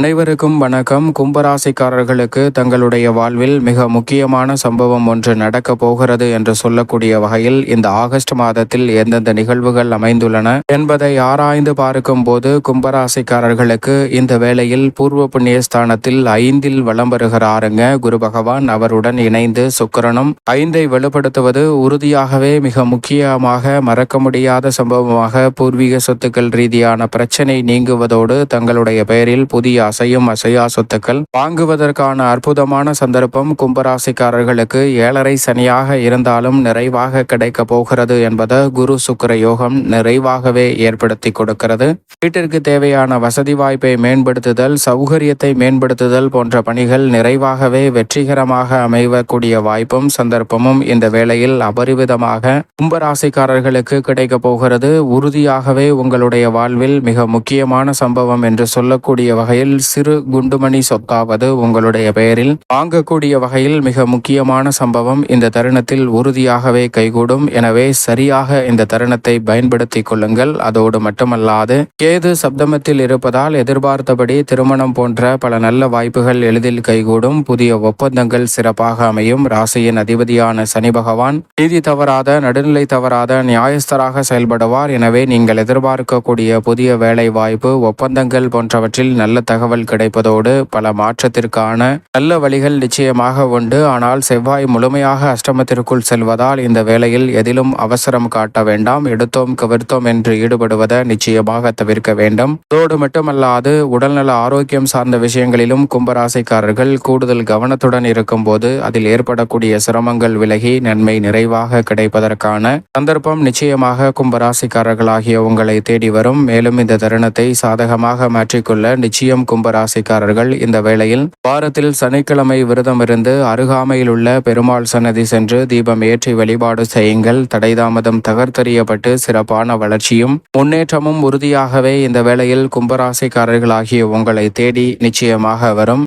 அனைவருக்கும் வணக்கம். கும்பராசிக்காரர்களுக்கு தங்களுடைய வாழ்வில் மிக முக்கியமான சம்பவம் ஒன்று நடக்கப் போகிறது என்று சொல்லக்கூடிய வகையில் இந்த ஆகஸ்ட் மாதத்தில் எந்தெந்த நிகழ்வுகள் அமைந்துள்ளன என்பதை ஆராய்ந்து பார்க்கும் போது கும்பராசிக்காரர்களுக்கு இந்த வேளையில் பூர்வ புண்ணிய ஸ்தானத்தில் ஐந்தில் வலம் வருகிறாருங்க. குரு பகவான் அவருடன் இணைந்து சுக்கரனும் ஐந்தை வலுப்படுத்துவது உறுதியாகவே மிக முக்கியமாக மறக்க முடியாத சம்பவமாக பூர்வீக சொத்துக்கள் ரீதியான பிரச்சனை நீங்குவதோடு தங்களுடைய பெயரில் புதிய அசையும் அசையா சொத்துக்கள். வாங்குவதற்கான அற்புதமான சந்தர்ப்பம் கும்பராசிக்காரர்களுக்கு ஏழரை சனியாக இருந்தாலும் நிறைவாக கிடைக்க போகிறது என்பதை குரு சுக்கர யோகம் நிறைவாகவே ஏற்படுத்தி கொடுக்கிறது. வீட்டிற்கு தேவையான வசதி வாய்ப்பை மேம்படுத்துதல் சௌகரியத்தை மேம்படுத்துதல் போன்ற பணிகள் நிறைவாகவே வெற்றிகரமாக அமைவக்கூடிய வாய்ப்பும் சந்தர்ப்பமும் இந்த வேளையில் அபரிவிதமாக கும்பராசிக்காரர்களுக்கு கிடைக்க போகிறது. உறுதியாகவே உங்களுடைய வாழ்வில் மிக முக்கியமான சம்பவம் என்று சொல்லக்கூடிய வகையில் சிறு குண்டுமணி சொத்தாவது உங்களுடைய பெயரில் வாங்கக்கூடிய வகையில் மிக முக்கியமான சம்பவம் இந்த தருணத்தில் உறுதியாகவே கைகூடும். எனவே சரியாக இந்த தருணத்தை பயன்படுத்திக் கொள்ளுங்கள். அதோடு மட்டுமல்லாது கேது சப்தமத்தில் இருப்பதால் எதிர்பார்த்தபடி திருமணம் போன்ற பல நல்ல வாய்ப்புகள் எளிதில் கைகூடும். புதிய ஒப்பந்தங்கள் சிறப்பாக அமையும். ராசியின் அதிபதியான சனி பகவான் நீதி தவறாத நடுநிலை தவறாத நியாயஸ்தராக செயல்படுவார். எனவே நீங்கள் எதிர்பார்க்கக்கூடிய புதிய வேலை வாய்ப்பு ஒப்பந்தங்கள் போன்றவற்றில் நல்ல தகவல் கிடைப்பதோடு பல மாற்றத்திற்கான நல்ல வழிகள் நிச்சயமாக உண்டு. ஆனால் செவ்வாய் முழுமையாக அஷ்டமத்திற்குள் செல்வதால் இந்த வேளையில் எதிலும் அவசரம் காட்ட வேண்டாம். எடுத்தோம் கவிர்த்தோம் என்று ஈடுபடுவதை நிச்சயமாக தவிர்க்க வேண்டும். அதோடு மட்டுமல்லாது உடல்நல ஆரோக்கியம் சார்ந்த விஷயங்களிலும் கும்பராசிக்காரர்கள் கூடுதல் கவனத்துடன் இருக்கும்போது அதில் ஏற்படக்கூடிய சிரமங்கள் விலகி நன்மை நிறைவாக கிடைப்பதற்கான சந்தர்ப்பம் நிச்சயமாக கும்பராசிக்காரர்களாகிய உங்களை தேடி வரும். மேலும் இந்த தருணத்தை சாதகமாக மாற்றிக்கொள்ள நிச்சயம் கும்பராசிக்காரர்கள் இந்த வேளையில் வாரத்தில் சனிக்கிழமை விரதம் இருந்து அருகாமையில் உள்ள பெருமாள் சன்னதி சென்று தீபம் ஏற்றி வழிபாடு செய்யுங்கள். தடைதாமதம் தகர்த்தெறியப்பட்டு சிறப்பான வளர்ச்சியும் முன்னேற்றமும் உறுதியாகவே இந்த வேளையில் கும்பராசிக்காரர்களாகிய உங்களை தேடி நிச்சயமாக வரும்.